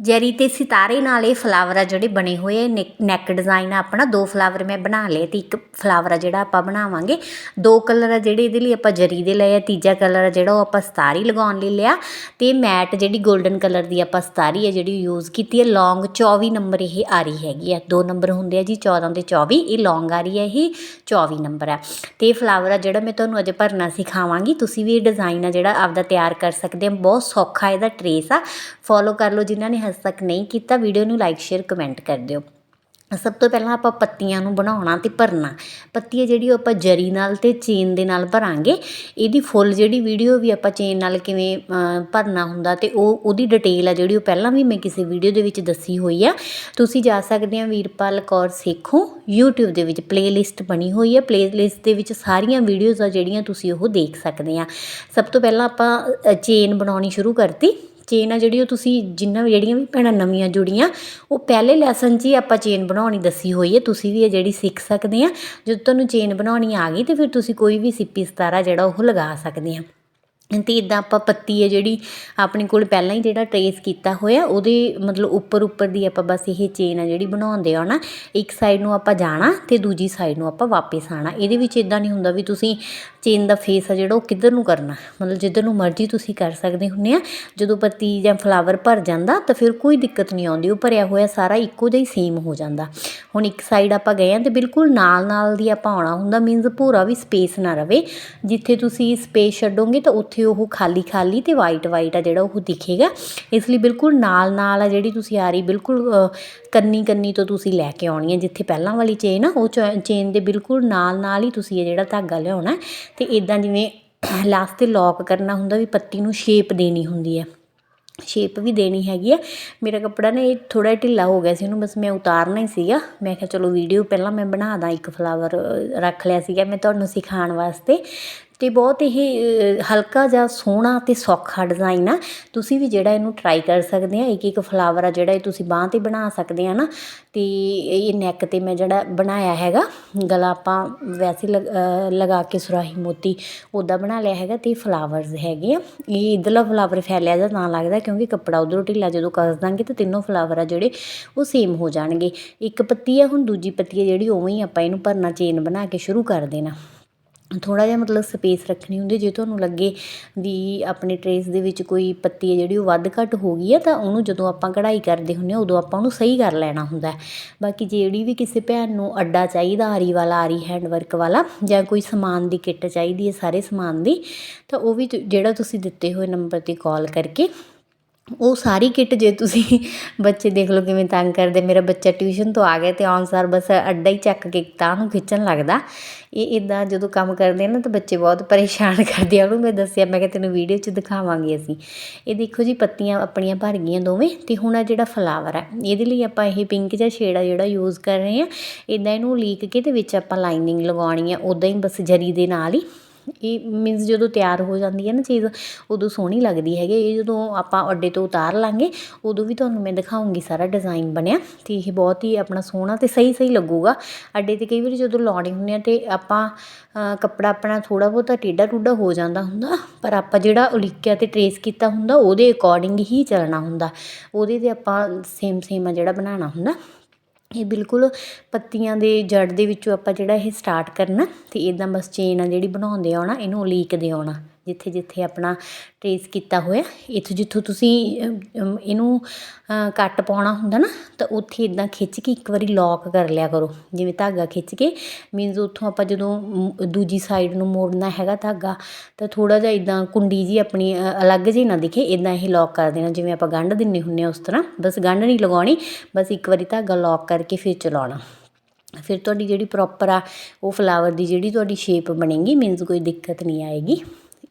ਜਰੀ ਤੇ ਸਿਤਾਰੇ ਨਾਲ ਇਹ ਫਲਾਵਰ ਆ ਜਿਹੜੇ ਬਣੇ ਹੋਏ ਆ। ਨੈਕ ਡਿਜ਼ਾਈਨ ਆ ਆਪਣਾ। ਦੋ ਫਲਾਵਰ ਮੈਂ ਬਣਾ ਲਏ ਤੇ ਇੱਕ ਫਲਾਵਰ ਆ ਜਿਹੜਾ ਆਪਾਂ ਬਣਾਵਾਂਗੇ। ਦੋ ਕਲਰ ਆ ਜਿਹੜੇ ਇਹਦੇ ਲਈ ਆਪਾਂ ਜਰੀ ਦੇ ਲਏ ਆ। ਤੀਜਾ ਕਲਰ ਆ ਜਿਹੜਾ ਉਹ ਆਪਾਂ ਸਤਾਰੀ ਲਗਾਉਣ ਲਈ ਲਿਆ। ਤੇ ਮੈਟ ਜਿਹੜੀ 골ਡਨ ਕਲਰ ਦੀ ਆਪਾਂ ਸਤਾਰੀ ਆ ਜਿਹੜੀ ਯੂਜ਼ ਕੀਤੀ ਹੈ ਲੌਂਗ 24 ਨੰਬਰ ਇਹ ਆ ਰਹੀ ਹੈਗੀ ਆ। ਦੋ ਨੰਬਰ ਹੁੰਦੇ ਆ ਜੀ 14 ਤੇ 24 ਇਹ ਲੌਂਗ ਆ ਰਹੀ ਹੈ ਇਹ 24 ਨੰਬਰ ਆ। ਤੇ ਇਹ ਫਲਾਵਰ ਆ ਜਿਹੜਾ ਮੈਂ ਤੁਹਾਨੂੰ ਅੱਜ ਭਰਨਾ ਸਿਖਾਵਾਂਗੀ। ਤੁਸੀਂ ਵੀ ਇਹ ਡਿਜ਼ਾਈਨ ਆ ਜਿਹੜਾ ਆਪਦਾ ਤਿਆਰ ਕਰ ਸਕਦੇ ਆ। ਬਹੁਤ ਸੌਖਾ ਇਹਦਾ ਟਰੇਸ ਆ। ਫੋਲੋ ਕਰ ਲਓ ਜਿਨ੍ਹਾਂ ਨੇ ਹਜੇ ਤੱਕ ਨਹੀਂ ਕੀਤਾ ਵੀਡੀਓ ਨੂੰ ਲਾਈਕ ਸ਼ੇਅਰ ਕਮੈਂਟ ਕਰ ਦਿਓ। ਸਭ ਤੋਂ ਪਹਿਲਾਂ ਆਪਾਂ ਪੱਤੀਆਂ ਨੂੰ ਬਣਾਉਣਾ ਤੇ ਭਰਨਾ। ਪੱਤੀ ਜਿਹੜੀ ਉਹ ਆਪਾਂ ਜਰੀ ਨਾਲ ਤੇ ਚੇਨ ਦੇ ਨਾਲ ਭਰਾਂਗੇ, ਇਹਦੀ ਫੁੱਲ ਜਿਹੜੀ ਵੀਡੀਓ ਵੀ ਆਪਾਂ ਚੇਨ ਨਾਲ ਕਿਵੇਂ ਭਰਨਾ ਹੁੰਦਾ ਤੇ ਉਹ, ਉਹਦੀ ਡਿਟੇਲ ਆ ਜਿਹੜੀ ਉਹ ਪਹਿਲਾਂ ਵੀ ਮੈਂ ਕਿਸੇ ਵੀਡੀਓ ਦੇ ਵਿੱਚ ਦੱਸੀ ਹੋਈ ਆ। ਤੁਸੀਂ ਜਾ ਸਕਦੇ ਆ ਵੀਰਪਾਲ ਕੌਰ ਸੇਖੋਂ, YouTube ਦੇ ਵਿੱਚ ਪਲੇਲਿਸਟ ਬਣੀ ਹੋਈ ਹੈ ਪਲੇਲਿਸਟ ਦੇ ਵਿੱਚ ਸਾਰੀਆਂ ਵੀਡੀਓਜ਼ ਆ ਜਿਹੜੀਆਂ ਤੁਸੀਂ ਉਹ ਦੇਖ ਸਕਦੇ ਆ। ਸਭ ਤੋਂ ਪਹਿਲਾਂ ਆਪਾਂ ਚੇਨ ਬਣਾਉਣੀ ਸ਼ੁਰੂ ਕਰਤੀ। ਚੇਨ ਆ ਜਿਹੜੀ ਉਹ ਤੁਸੀਂ ਜਿੰਨਾ ਜਿਹੜੀਆਂ ਵੀ ਭੈਣਾਂ ਨਵੀਆਂ ਜੁੜੀਆਂ, ਉਹ ਪਹਿਲੇ ਲੈਸਨ 'ਚ ਹੀ ਆਪਾਂ ਚੇਨ ਬਣਾਉਣੀ ਦੱਸੀ ਹੋਈ ਹੈ। ਤੁਸੀਂ ਵੀ ਇਹ ਜਿਹੜੀ ਸਿੱਖ ਸਕਦੇ ਆ। ਜਦੋਂ ਤੁਹਾਨੂੰ ਚੇਨ ਬਣਾਉਣੀ ਆ ਗਈ ਤੇ ਫਿਰ ਤੁਸੀਂ ਕੋਈ ਵੀ ਸਿੱਪੀ ਸਤਾਰਾ ਜਿਹੜਾ ਉਹ ਲਗਾ ਸਕਦੇ ਆ। ਤੇ ਇਦਾਂ ਆਪਾਂ ਪੱਤੀ ਹੈ ਜਿਹੜੀ ਆਪਣੇ ਕੋਲ ਪਹਿਲਾਂ ਹੀ ਜਿਹੜਾ ਟਰੇਸ ਕੀਤਾ ਹੋਇਆ, ਉਹਦੇ ਮਤਲਬ ਉੱਪਰ ਉੱਪਰ ਦੀ ਆਪਾਂ ਬਸ ਇਹ ਚੇਨ ਆ ਜਿਹੜੀ ਬਣਾਉਂਦੇ ਆ ਨਾ, ਇੱਕ ਸਾਈਡ ਨੂੰ ਆਪਾਂ ਜਾਣਾ ਤੇ ਦੂਜੀ ਸਾਈਡ ਨੂੰ ਆਪਾਂ ਵਾਪਸ ਆਣਾ। ਇਹਦੇ ਵਿੱਚ ਇਦਾਂ ਨਹੀਂ ਹੁੰਦਾ ਵੀ ਤੁਸੀਂ ਚੇਨ ਦਾ ਫੇਸ ਆ ਜਿਹੜਾ ਉਹ ਕਿੱਧਰ ਨੂੰ ਕਰਨਾ? ਮਤਲਬ ਜਿੱਧਰ ਨੂੰ ਮਰਜ਼ੀ ਤੁਸੀਂ ਕਰ ਸਕਦੇ ਹੁੰਦੇ ਆ। ਜਦੋਂ ਪੱਤੀ ਜਾਂ ਫਲਾਵਰ ਭਰ ਜਾਂਦਾ, ਤਾਂ ਫਿਰ ਕੋਈ ਦਿੱਕਤ ਨਹੀਂ ਆਉਂਦੀ। ਉਹ ਭਰਿਆ ਹੋਇਆ ਸਾਰਾ ਇੱਕੋ ਜਿਹਾ ਹੀ ਸੇਮ ਹੋ ਜਾਂਦਾ। ਹੁਣ ਇੱਕ ਸਾਈਡ ਆਪਾਂ ਗਏ ਆ ਤੇ ਬਿਲਕੁਲ ਨਾਲ ਨਾਲ ਦੀ ਆਪਾਂ ਆਉਣਾ ਹੁੰਦਾ। ਮੀਨਸ ਪੂਰਾ ਵੀ ਸਪੇਸ ਨਾ ਰਵੇ। ਜਿੱਥੇ ਤੁਸੀਂ ਸਪੇਸ ਛੱਡੋਗੇ, ਤਾਂ ਉੱਥੇ ਉਹ ਖਾਲੀ ਖਾਲੀ ਤੇ ਵਾਈਟ ਵਾਈਟ ਆ ਜਿਹੜਾ ਉਹ ਦਿਖੇਗਾ। ਇਸ ਲਈ ਬਿਲਕੁਲ ਨਾਲ ਨਾਲ ਆ ਜਿਹੜੀ ਤੁਸੀਂ ਆ ਰਹੀ, ਬਿਲਕੁਲ ਕੰਨੀ ਕੰਨੀ ਤੋਂ ਤੁਸੀਂ ਲੈ ਕੇ ਆਉਣੀ ਹੈ ਜਿੱਥੇ ਪਹਿਲਾਂ ਵਾਲੀ ਚੇਨ ਆ, ਉਹ ਚੇਨ ਦੇ ਬਿਲਕੁਲ ਨਾਲ ਨਾਲ ਹੀ ਤੁਸੀਂ ਇਹ ਜਿਹੜਾ ਧਾਗਾ ਲਿਆਉਣਾ ਅਤੇ ਇੱਦਾਂ ਜਿਵੇਂ ਲਾਸਟ ਤੇ ਲੌਕ ਕਰਨਾ ਹੁੰਦਾ ਵੀ ਪੱਤੀ ਨੂੰ ਸ਼ੇਪ ਦੇਣੀ ਹੁੰਦੀ ਹੈ। ਸ਼ੇਪ ਵੀ ਦੇਣੀ ਹੈਗੀ ਆ। ਮੇਰਾ ਕੱਪੜਾ ਨਾ ਇਹ ਥੋੜਾ ਢਿੱਲਾ ਹੋ ਗਿਆ ਸੀ, ਉਹਨੂੰ ਬਸ ਮੈਂ ਉਤਾਰਨਾ ਹੀ ਸੀਗਾ। ਮੈਂ ਕਿਹਾ ਚਲੋ ਵੀਡੀਓ ਪਹਿਲਾਂ ਮੈਂ ਬਣਾ ਦਾਂ ਇੱਕ ਫਲਾਵਰ ਰੱਖ ਲਿਆ ਸੀਗਾ ਮੈਂ ਤੁਹਾਨੂੰ ਸਿਖਾਉਣ ਵਾਸਤੇ। ਅਤੇ ਬਹੁਤ ਇਹ ਹਲਕਾ ਜਿਹਾ ਸੋਹਣਾ ਅਤੇ ਸੌਖਾ ਡਿਜ਼ਾਈਨ ਆ। ਤੁਸੀਂ ਵੀ ਜਿਹੜਾ ਇਹਨੂੰ ਟਰਾਈ ਕਰ ਸਕਦੇ ਆ। ਇੱਕ ਇੱਕ ਫਲਾਵਰ ਆ ਜਿਹੜਾ ਇਹ ਤੁਸੀਂ ਬਾਂਹ ਤੇ ਬਣਾ ਸਕਦੇ ਆ ਨਾ। ਤੇ ਇਹ ਨੈਕ ਤੇ ਮੈਂ ਜਿਹੜਾ ਬਣਾਇਆ ਹੈਗਾ, ਗਲਾ ਆਪਾਂ ਵੈਸੇ ਲਗ- ਲਗਾ ਕੇ ਸੁਰਾਹੀ ਮੋਤੀ ਉੱਦਾਂ ਬਣਾ ਲਿਆ ਹੈਗਾ ਤੇ ਫਲਾਵਰਸ ਹੈਗੇ ਆ। ਇਹ ਇਧਰਲਾ ਫਲਾਵਰ ਫੈਲਿਆ ਜਾਂ ਤਾਂ ਲੱਗਦਾ ਕਿਉਂਕਿ ਕੱਪੜਾ ਉਧਰੋਂ ਢਿੱਲਾ ਜਦੋਂ ਕੱਸ ਦਾਂਗੇ ਤਾਂ ਤਿੰਨੋਂ ਫਲਾਵਰ ਆ ਜਿਹੜੇ, ਉਹ ਸੇਮ ਹੋ ਜਾਣਗੇ। ਇੱਕ ਪੱਤੀ ਆ, ਹੁਣ ਦੂਜੀ ਪੱਤੀ ਆ ਜਿਹੜੀ, ਉਵੇਂ ਹੀ ਆਪਾਂ ਇਹਨੂੰ ਭਰਨਾ ਚੇਨ ਬਣਾ ਕੇ ਸ਼ੁਰੂ ਕਰ ਦੇਣਾ। ਥੋੜ੍ਹਾ ਜਿਹਾ ਮਤਲਬ ਸਪੇਸ ਰੱਖਣੀ ਹੁੰਦੀ ਜੇ ਤੁਹਾਨੂੰ ਲੱਗੇ ਵੀ ਆਪਣੇ ਟਰੇਸ ਦੇ ਵਿੱਚ ਕੋਈ ਪੱਤੀ ਹੈ ਜਿਹੜੀ ਉਹ ਵੱਧ ਘੱਟ ਹੋ ਗਈ ਹੈ, ਤਾਂ ਉਹਨੂੰ ਜਦੋਂ ਆਪਾਂ ਕਢਾਈ ਕਰਦੇ ਹੁੰਦੇ ਹਾਂ, ਉਦੋਂ ਆਪਾਂ ਉਹਨੂੰ ਸਹੀ ਕਰ ਲੈਣਾ ਹੁੰਦਾ ਬਾਕੀ ਜਿਹੜੀ ਵੀ ਕਿਸੇ ਭੈਣ ਨੂੰ ਅੱਡਾ ਚਾਹੀਦਾ, ਆਰੀ ਵਾਲਾ, ਆਰੀ ਹੈਂਡ ਵਰਕ ਵਾਲਾ, ਜਾਂ ਕੋਈ ਸਮਾਨ ਦੀ ਕਿੱਟ ਚਾਹੀਦੀ ਹੈ, ਸਾਰੇ ਸਮਾਨ ਦੀ, ਤਾਂ ਉਹ ਵੀ ਜਿਹੜਾ ਤੁਸੀਂ ਦਿੱਤੇ ਹੋਏ ਨੰਬਰ ਤੇ ਕਾਲ ਕਰਕੇ ਉਹ ਸਾਰੀ ਕਿੱਟ ਜੇ ਤੁਸੀਂ ਬੱਚੇ ਦੇਖ ਲਓ ਕਿਵੇਂ ਤੰਗ ਕਰਦੇ। ਮੇਰਾ ਬੱਚਾ ਟਿਊਸ਼ਨ ਤੋਂ ਆ ਗਿਆ ਤੇ ਆਉਣ ਸਾਰ ਬਸ ਅੱਡਾ ਹੀ ਚੱਕ ਕੇ ਤਾਂ ਨੂੰ ਖਿੱਚਣ ਲੱਗਦਾ। ਇਹ ਇਦਾਂ ਜਦੋਂ ਕੰਮ ਕਰਦੇ ਆ ਨਾ ਤਾਂ ਬੱਚੇ ਬਹੁਤ ਪਰੇਸ਼ਾਨ ਕਰਦੇ ਆ। ਉਹਨੂੰ ਮੈਂ ਦੱਸਿਆ, ਮੈਂ ਕਿਹਾ ਤੈਨੂੰ ਵੀਡੀਓ 'ਚ ਦਿਖਾਵਾਂਗੇ ਅਸੀਂ। ਇਹ ਦੇਖੋ ਜੀ ਪੱਤੀਆਂ ਆਪਣੀਆਂ ਭਰ ਗਈਆਂ ਦੋਵੇਂ ਤੇ ਹੁਣ ਆ ਜਿਹੜਾ ਫਲਾਵਰ ਹੈ ਇਹਦੇ ਲਈ ਆਪਾਂ ਇਹ ਪਿੰਕ ਜਿਹਾ ਸ਼ੇਡ ਆ ਜਿਹੜਾ ਯੂਜ਼ ਕਰ ਰਹੇ ਆ। ਇਦਾਂ ਇਹਨੂੰ ਲੀਕ ਕੇ ਤੇ ਵਿੱਚ ਆਪਾਂ ਲਾਈਨਿੰਗ ਲਗਾਉਣੀ ਆ ਉਦਾਂ ਹੀ ਬਸ ਜਰੀ ਦੇ ਨਾਲ ਹੀ। ਇਹ ਮੀਨਸ ਜਦੋਂ ਤਿਆਰ ਹੋ ਜਾਂਦੀ ਹੈ ਨਾ ਚੀਜ਼, ਉਦੋਂ ਸੋਹਣੀ ਲੱਗਦੀ ਹੈਗੀ ਇਹ ਜਦੋਂ ਆਪਾਂ ਅੱਡੇ ਤੋਂ ਉਤਾਰ ਲਾਂਗੇ, ਉਦੋਂ ਵੀ ਤੁਹਾਨੂੰ ਮੈਂ ਦਿਖਾਉਂਗੀ ਸਾਰਾ ਡਿਜ਼ਾਈਨ ਬਣਿਆ ਤੇ ਇਹ ਬਹੁਤ ਹੀ ਆਪਣਾ ਸੋਹਣਾ ਤੇ ਸਹੀ ਸਹੀ ਲੱਗੂਗਾ। ਅੱਡੇ ਤੇ ਕਈ ਵਾਰੀ ਜਦੋਂ ਲਾਉਣੇ ਹੁੰਦੇ ਆ ਤੇ ਆਪਾਂ ਕੱਪੜਾ ਆਪਣਾ ਥੋੜਾ ਬਹੁਤਾ ਟੇਢਾ ਟੂਢਾ ਹੋ ਜਾਂਦਾ ਹੁੰਦਾ, ਪਰ ਆਪਾਂ ਜਿਹੜਾ ਉਲੀਕਿਆ ਤੇ ਟਰੇਸ ਕੀਤਾ ਹੁੰਦਾ, ਉਹਦੇ ਅਕੋਰਡਿੰਗ ਹੀ ਚੱਲਣਾ ਹੁੰਦਾ। ਉਹਦੇ ਤੇ ਆਪਾਂ ਸੇਮ ਸੇਮ ਆ ਜਿਹੜਾ ਬਣਾਉਣਾ ਹੁੰਦਾ। ਇਹ ਬਿਲਕੁਲ ਪੱਤੀਆਂ ਦੇ ਜੜ ਦੇ ਵਿੱਚੋਂ ਆਪਾਂ ਜਿਹੜਾ ਇਹ ਸਟਾਰਟ ਕਰਨਾ ਅਤੇ ਇੱਦਾਂ ਬਸ ਚੇਨ ਆ ਜਿਹੜੀ ਬਣਾਉਂਦੇ ਆਉਣਾ ਇਹਨੂੰ ਉਲੀਕਦੇ ਆਉਣਾ ਜਿੱਥੇ ਜਿੱਥੇ ਆਪਣਾ ਟਰੇਸ ਕੀਤਾ ਹੋਇਆ, ਇੱਥੋਂ ਜਿੱਥੋਂ ਤੁਸੀਂ ਇਹਨੂੰ ਕੱਟ ਪਾਉਣਾ ਹੁੰਦਾ ਨਾ, ਤਾਂ ਉੱਥੇ ਇਦਾਂ ਖਿੱਚ ਕੇ ਇੱਕ ਵਾਰੀ ਲੌਕ ਕਰ ਲਿਆ ਕਰੋ। ਜਿਵੇਂ ਧਾਗਾ ਖਿੱਚ ਕੇ ਮੀਨਜ਼ ਉੱਥੋਂ ਆਪਾਂ ਜਦੋਂ ਦੂਜੀ ਸਾਈਡ ਨੂੰ ਮੋੜਨਾ ਹੈਗਾ ਧਾਗਾ, ਤਾਂ ਥੋੜਾ ਜਿਹਾ ਇਦਾਂ ਕੁੰਡੀ ਜੀ ਆਪਣੀ ਅਲੱਗ ਜਿਹੀ ਨਾ ਦਿਖੇ ਇਦਾਂ ਇਹ ਲੌਕ ਕਰ ਦੇਣਾ। ਜਿਵੇਂ ਆਪਾਂ ਗੰਢ ਦਿੰਨੇ ਹੁੰਨੇ ਆ ਉਸ ਤਰ੍ਹਾਂ, ਬਸ ਗੰਢ ਨਹੀਂ ਲਗਾਉਣੀ, ਬਸ ਇੱਕ ਵਾਰੀ ਧਾਗਾ ਲੌਕ ਕਰਕੇ ਫਿਰ ਚਲਾਉਣਾ। ਫਿਰ ਤੁਹਾਡੀ ਜਿਹੜੀ ਪ੍ਰੋਪਰ ਆ, ਉਹ ਫਲਾਵਰ ਦੀ ਜਿਹੜੀ ਤੁਹਾਡੀ ਸ਼ੇਪ ਬਣੇਗੀ ਮੀਨਸ ਕੋਈ ਦਿੱਕਤ ਨਹੀਂ ਆਏਗੀ।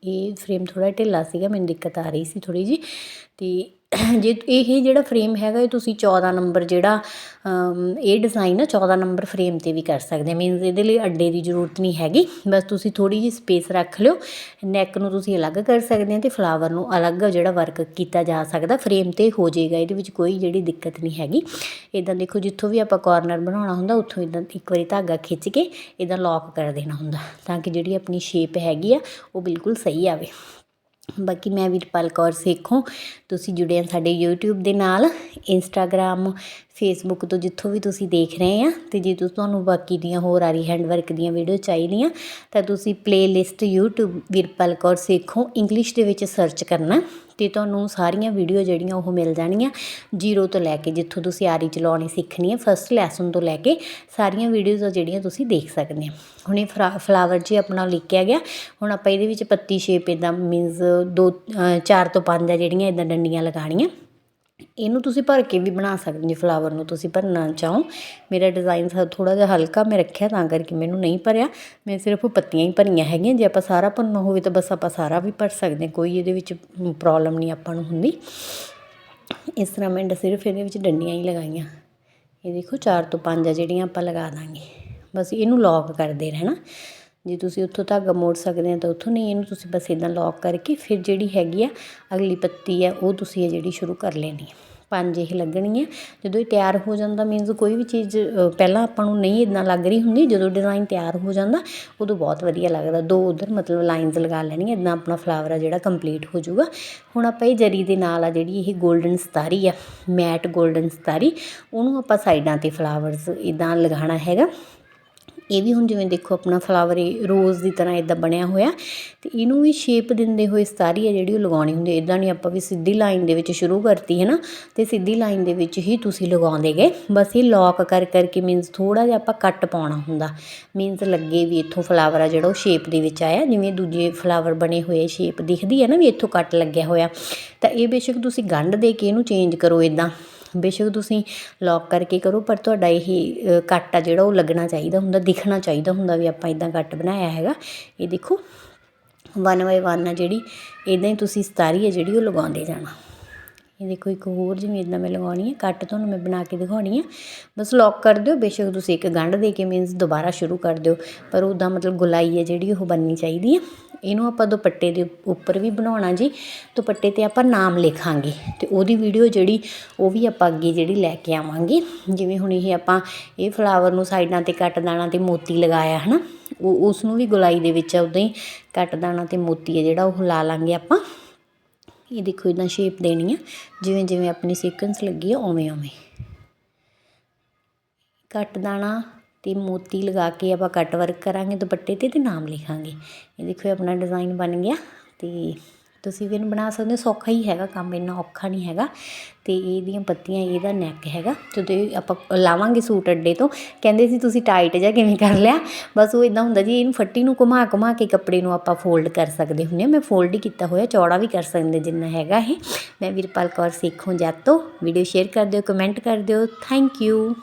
ਇਹ ਫਰੇਮ ਥੋੜ੍ਹਾ ਢਿੱਲਾ ਸੀਗਾ ਮੈਨੂੰ ਦਿੱਕਤ ਆ ਰਹੀ ਸੀ ਥੋੜ੍ਹੀ ਜਿਹੀ ਅਤੇ ਜੇ ਇਹ ਜਿਹੜਾ ਫਰੇਮ ਹੈਗਾ, ਇਹ ਤੁਸੀਂ 14 ਨੰਬਰ ਜਿਹੜਾ ਇਹ ਡਿਜ਼ਾਇਨ ਆ 14 ਨੰਬਰ ਫਰੇਮ ਤੇ ਵੀ ਕਰ ਸਕਦੇ ਮੀਨਜ਼ ਇਹਦੇ ਲਈ ਅੱਡੇ ਦੀ ਜ਼ਰੂਰਤ ਨਹੀਂ ਹੈਗੀ। ਬਸ ਤੁਸੀਂ ਥੋੜ੍ਹੀ ਜਿਹੀ ਸਪੇਸ ਰੱਖ ਲਿਓ। ਨੈਕ ਨੂੰ ਤੁਸੀਂ ਅਲੱਗ ਕਰ ਸਕਦੇ ਆ ਤੇ ਫਲਾਵਰ ਨੂੰ ਅਲੱਗ ਜਿਹੜਾ ਵਰਕ ਕੀਤਾ ਜਾ ਸਕਦਾ ਫਰੇਮ ਤੇ ਹੋ ਜਾਏਗਾ। ਇਹਦੇ ਵਿੱਚ ਕੋਈ ਜਿਹੜੀ ਦਿੱਕਤ ਨਹੀਂ ਹੈਗੀ। ਇਦਾਂ ਦੇਖੋ, ਜਿੱਥੋਂ ਵੀ ਆਪਾਂ ਕਾਰਨਰ ਬਣਾਉਣਾ ਹੁੰਦਾ, ਉੱਥੋਂ ਇਦਾਂ ਇੱਕ ਵਾਰੀ ਧਾਗਾ ਖਿੱਚ ਕੇ ਇਹਦਾ ਲੌਕ ਕਰ ਦੇਣਾ ਹੁੰਦਾ, ਤਾਂ ਕਿ ਜਿਹੜੀ ਆਪਣੀ ਸ਼ੇਪ ਹੈਗੀ ਆ, ਉਹ ਬਿਲਕੁਲ ਸਹੀ ਆਵੇ। ਬਾਕੀ ਮੈਂ ਵੀਰਪਾਲ ਕੌਰ ਸੇਖੋਂ ਤੁਸੀਂ ਜੁੜੇ ਆ ਸਾਡੇ YouTube ਦੇ ਨਾਲ ਇੰਸਟਾਗ੍ਰਾਮ ਫੇਸਬੁੱਕ ਤੋਂ ਜਿੱਥੋਂ ਵੀ ਤੁਸੀਂ ਦੇਖ ਰਹੇ ਆ ਤੇ ਜੇ ਤੁਸ- ਤੁਹਾਨੂੰ ਬਾਕੀ ਦੀਆਂ ਹੋਰ ਆਰੀ ਹੈਂਡਵਰਕ ਦੀਆਂ ਵੀਡੀਓ ਚਾਹੀਦੀਆਂ, ਤਾਂ ਤੁਸੀਂ playlist YouTube Veerpal Kaur Sekhon English ਦੇ ਵਿੱਚ ਸਰਚ ਕਰਨਾ ਤੇ ਤੁਹਾਨੂੰ ਸਾਰੀਆਂ ਵੀਡੀਓ ਜਿਹੜੀਆਂ ਉਹ ਮਿਲ ਜਾਣਗੀਆਂ ਜ਼ੀਰੋ ਤੋਂ ਲੈ ਕੇ ਜਿੱਥੋਂ ਤੁਸੀਂ ਆਰੀ ਚਲਾਉਣੀ ਸਿੱਖਣੀ ਹੈ ਫਸਟ ਲੈਸਨ ਤੋਂ ਲੈ ਕੇ ਸਾਰੀਆਂ ਵੀਡੀਓਜ਼ ਆ ਜਿਹੜੀਆਂ ਤੁਸੀਂ ਦੇਖ ਸਕਦੇ ਹੋ ਹੁਣ ਇਹ ਫਰਾ- ਫਲਾਵਰ ਜੀ ਆਪਣਾ ਲਿਖਿਆ ਗਿਆ, ਹੁਣ ਆਪਾਂ ਇਹਦੇ ਵਿੱਚ ਪੱਤੀ ਸ਼ੇਪ ਇਦਾਂ ਮੀਨਸ ਦੋ ਚਾਰ ਤੋਂ ਪੰਜ ਆ ਜਿਹੜੀਆਂ ਇਦਾਂ ਡੰਡੀਆਂ ਲਗਾਉਣੀਆਂ। ਇਹਨੂੰ ਤੁਸੀਂ ਭਰ ਕੇ ਵੀ ਬਣਾ ਸਕਦੇ ਜੇ ਫਲਾਵਰ ਨੂੰ ਤੁਸੀਂ ਭਰਨਾ ਚਾਹੋ। ਮੇਰਾ ਡਿਜ਼ਾਈਨ ਥੋੜਾ ਜਿਹਾ ਹਲਕਾ ਮੈਂ ਰੱਖਿਆ ਤਾਂ ਕਰਕੇ ਮੈਨੂੰ ਨਹੀਂ ਭਰਿਆ। ਮੈਂ ਸਿਰਫ ਪੱਤੀਆਂ ਹੀ ਭਰੀਆਂ ਹੈਗੀਆਂ, ਜੇ ਆਪਾਂ ਸਾਰਾ ਭਰਨਾ ਹੋਵੇ ਤਾਂ ਬਸ ਆਪਾਂ ਸਾਰਾ ਵੀ ਭਰ ਸਕਦੇ ਹਾਂ, ਕੋਈ ਇਹਦੇ ਵਿੱਚ ਪ੍ਰੋਬਲਮ ਨਹੀਂ ਆਪਾਂ ਨੂੰ ਹੁੰਦੀ। ਇਸ ਤਰ੍ਹਾਂ ਮੈਂ ਸਿਰਫ ਇਹਦੇ ਵਿੱਚ ਡੰਡੀਆਂ ਹੀ ਲਗਾਈਆਂ। ਇਹ ਦੇਖੋ ਚਾਰ ਤੋਂ ਪੰਜ ਆ, ਜਿਹੜੀਆਂ ਆਪਾਂ ਲਗਾ ਦਾਂਗੇ। ਬਸ ਇਹਨੂੰ ਲੌਕ ਕਰਦੇ ਰਹਿਣਾ। ਜੇ ਤੁਸੀਂ ਉੱਥੋਂ ਧਾਗਾ ਮੋੜ ਸਕਦੇ ਆ ਤਾਂ ਉੱਥੋਂ ਨਹੀਂ, ਇਹਨੂੰ ਤੁਸੀਂ ਬਸ ਇਦਾਂ ਲੌਕ ਕਰਕੇ ਫਿਰ ਜਿਹੜੀ ਹੈਗੀ ਆ ਅਗਲੀ ਪੱਤੀ ਆ, ਉਹ ਤੁਸੀਂ ਇਹ ਜਿਹੜੀ ਸ਼ੁਰੂ ਕਰ ਲੈਣੀ ਹੈ ਪੰਜ ਇਹ ਲੱਗਣੀ ਹੈ ਜਦੋਂ ਇਹ ਤਿਆਰ ਹੋ ਜਾਂਦਾ ਮੀਨਸ ਕੋਈ ਵੀ ਚੀਜ਼ ਪਹਿਲਾਂ ਆਪਾਂ ਨੂੰ ਨਹੀਂ ਇਦਾਂ ਲੱਗ ਰਹੀ ਹੁੰਦੀ, ਜਦੋਂ ਡਿਜ਼ਾਈਨ ਤਿਆਰ ਹੋ ਜਾਂਦਾ, ਉਦੋਂ ਬਹੁਤ ਵਧੀਆ ਲੱਗਦਾ। ਦੋ ਉਧਰ ਮਤਲਬ ਲਾਈਨਸ ਲਗਾ ਲੈਣੀਆਂ ਇਦਾਂ ਆਪਣਾ ਫਲਾਵਰ ਆ ਜਿਹੜਾ ਕੰਪਲੀਟ ਹੋ ਜਾਊਗਾ। ਹੁਣ ਆਪਾਂ ਇਹ ਜਰੀ ਦੇ ਨਾਲ ਆ ਜਿਹੜੀ ਇਹ 골ਡਨ ਸਤਾਰੀ ਆ ਮੈਟ 골ਡਨ ਸਤਾਰੀ, ਉਹਨੂੰ ਆਪਾਂ ਸਾਈਡਾਂ ਤੇ ਫਲਾਵਰਸ ਇਦਾਂ ਲਗਾਉਣਾ ਹੈਗਾ। ਇਹ ਵੀ ਹੁਣ ਜਿਵੇਂ ਦੇਖੋ ਆਪਣਾ ਫਲਾਵਰ ਰੋਜ਼ ਦੀ ਤਰ੍ਹਾਂ ਇਦਾਂ ਬਣਿਆ ਹੋਇਆ ਤੇ ਇਹਨੂੰ ਵੀ ਸ਼ੇਪ ਦਿੰਦੇ ਹੋਏ ਸਤਾਰੀ ਹੈ ਜਿਹੜੀ ਉਹ ਲਗਾਉਣੀ ਹੁੰਦੀ ਇਦਾਂ ਨਹੀਂ ਆਪਾਂ ਵੀ ਸਿੱਧੀ ਲਾਈਨ ਦੇ ਵਿੱਚ ਸ਼ੁਰੂ ਕਰਤੀ ਹੈ ਨਾ, ਤੇ ਸਿੱਧੀ ਲਾਈਨ ਦੇ ਵਿੱਚ ਹੀ ਤੁਸੀਂ ਲਗਾਉਂਦੇ ਗਏ। ਬਸ ਇਹ ਲੌਕ ਕਰ ਕਰਕੇ ਮੀਨਸ ਥੋੜਾ ਜਿਹਾ ਆਪਾਂ ਕੱਟ ਪਾਉਣਾ ਹੁੰਦਾ। ਮੀਨਸ ਲੱਗੇ ਵੀ ਇੱਥੋਂ ਫਲਾਵਰ ਆ ਜਿਹੜਾ ਉਹ ਸ਼ੇਪ ਦੇ ਵਿੱਚ ਆਇਆ, ਜਿਵੇਂ ਦੂਜੇ ਫਲਾਵਰ ਬਣੇ ਹੋਏ ਸ਼ੇਪ ਦਿਖਦੀ ਹੈ ਨਾ ਵੀ ਇੱਥੋਂ ਕੱਟ ਲੱਗਿਆ ਹੋਇਆ। ਤਾਂ ਇਹ ਬੇਸ਼ੱਕ ਤੁਸੀਂ ਗੰਢ ਦੇ ਕੇ ਇਹਨੂੰ ਚੇਂਜ ਕਰੋ ਇਦਾਂ ਬੇਸ਼ੱਕ ਤੁਸੀਂ ਲੌਕ ਕਰਕੇ ਕਰੋ, ਪਰ ਤੁਹਾਡਾ ਇਹ ਕੱਟ ਆ ਜਿਹੜਾ ਉਹ ਲੱਗਣਾ ਚਾਹੀਦਾ ਹੁੰਦਾ, ਦਿਖਣਾ ਚਾਹੀਦਾ ਹੁੰਦਾ ਵੀ ਆਪਾਂ ਇਦਾਂ ਕੱਟ ਬਣਾਇਆ ਹੈਗਾ। ਇਹ ਦੇਖੋ ਵਨ ਬਾਏ ਵਨ ਆ ਜਿਹੜੀ ਇਦਾਂ ਹੀ ਤੁਸੀਂ ਸਤਾਰੀ ਹੈ ਜਿਹੜੀ ਉਹ ਲਗਾਉਂਦੇ ਜਾਣਾ। ਇਹ ਦੇਖੋ, ਇੱਕ ਹੋਰ ਜਿਵੇਂ ਇਦਾਂ ਮੈਂ ਲਗਾਉਣੀ ਹੈ ਕੱਟ ਤੁਹਾਨੂੰ ਮੈਂ ਬਣਾ ਕੇ ਦਿਖਾਉਣੀ ਹੈ ਬਸ ਲੌਕ ਕਰ ਦਿਓ, ਬੇਸ਼ੱਕ ਤੁਸੀਂ ਇੱਕ ਗੰਢ ਦੇ ਕੇ ਮੀਨਸ ਦੁਬਾਰਾ ਸ਼ੁਰੂ ਕਰ ਦਿਓ, ਪਰ ਉਹਦਾ ਮਤਲਬ ਗੁਲਾਈ ਹੈ ਜਿਹੜੀ ਉਹ ਬਣਨੀ ਚਾਹੀਦੀ ਹੈ ਇਹਨੂੰ ਆਪਾਂ ਦੁਪੱਟੇ ਦੇ ਉੱਪਰ ਵੀ ਬਣਾਉਣਾ ਜੀ। ਦੁਪੱਟੇ ਤੇ ਆਪਾਂ ਨਾਮ ਲਿਖਾਂਗੇ ਤੇ ਉਹਦੀ ਵੀਡੀਓ ਜਿਹੜੀ, ਉਹ ਵੀ ਆਪਾਂ ਅੱਗੇ ਜਿਹੜੀ ਲੈ ਕੇ ਆਵਾਂਗੇ। ਜਿਵੇਂ ਹੁਣ ਇਹ ਆਪਾਂ ਇਹ ਫਲਾਵਰ ਨੂੰ ਸਾਈਡਾਂ ਤੇ ਕੱਟ ਦਾਣਾ ਤੇ ਮੋਤੀ ਲਗਾਇਆ, ਹਨਾ? ਉਹ ਉਸ ਨੂੰ ਵੀ ਗੁਲਾਈ ਦੇ ਵਿੱਚ ਉਦਾਂ ਹੀ ਕੱਟ ਦਾਣਾ ਤੇ ਮੋਤੀ ਹੈ ਜਿਹੜਾ, ਉਹ ਲਾ ਲਾਂਗੇ ਆਪਾਂ। ਇਹ ਦੇਖੋ ਇਦਾਂ ਸ਼ੇਪ ਦੇਣੀ ਆ ਜਿਵੇਂ ਜਿਵੇਂ ਆਪਣੀ ਸੀਕੁਐਂਸ ਲੱਗੀ ਆ, ਉਵੇਂ ਉਵੇਂ। ਕੱਟ ਦਾਣਾ ਅਤੇ ਮੋਤੀ ਲਗਾ ਕੇ ਆਪਾਂ ਕੱਟ ਵਰਕ ਕਰਾਂਗੇ, ਦੁਪੱਟੇ ਤੇ ਅਤੇ ਨਾਮ ਲਿਖਾਂਗੇ। ਇਹ ਦੇਖੋ ਆਪਣਾ ਡਿਜ਼ਾਈਨ ਬਣ ਗਿਆ ਅਤੇ ਤੁਸੀਂ ਵੀ ਇਹਨੂੰ ਬਣਾ ਸਕਦੇ ਹੋ, ਸੌਖਾ ਹੀ ਹੈਗਾ ਕੰਮ, ਇੰਨਾ ਔਖਾ ਨਹੀਂ ਹੈਗਾ। ਤੇ ਇਹਦੀਆਂ ਪੱਤੀਆਂ, ਇਹਦਾ ਨੈਕ ਹੈਗਾ, ਜਦੋਂ ਆਪਾਂ ਲਾਵਾਂਗੇ ਸੂਟ ਅੱਡੇ ਤੋਂ, ਕਹਿੰਦੇ ਸੀ ਤੁਸੀਂ ਟਾਈਟ ਜਾਂ ਕਿਵੇਂ ਕਰ ਲਿਆ? ਬਸ ਉਹ ਇਦਾਂ ਹੁੰਦਾ ਜੀ, ਇਹਨੂੰ ਫੱਟੀ ਨੂੰ ਘੁਮਾ ਘੁਮਾ ਕੇ ਕੱਪੜੇ ਨੂੰ ਆਪਾਂ ਫੋਲਡ ਕਰ ਸਕਦੇ ਹੁੰਦੇ ਹਾਂ। ਮੈਂ ਫੋਲਡ ਹੀ ਕੀਤਾ ਹੋਇਆ, ਚੌੜਾ ਵੀ ਕਰ ਸਕਦੇ ਜਿੰਨਾ ਹੈਗਾ ਇਹ। ਮੈਂ ਵੀਰਪਾਲ ਕੌਰ ਸੇਖੋਂ ਤੋਂ ਵੀਡੀਓ ਸ਼ੇਅਰ ਕਰ ਦਿਓ ਕਮੈਂਟ ਕਰ ਦਿਓ। Thank you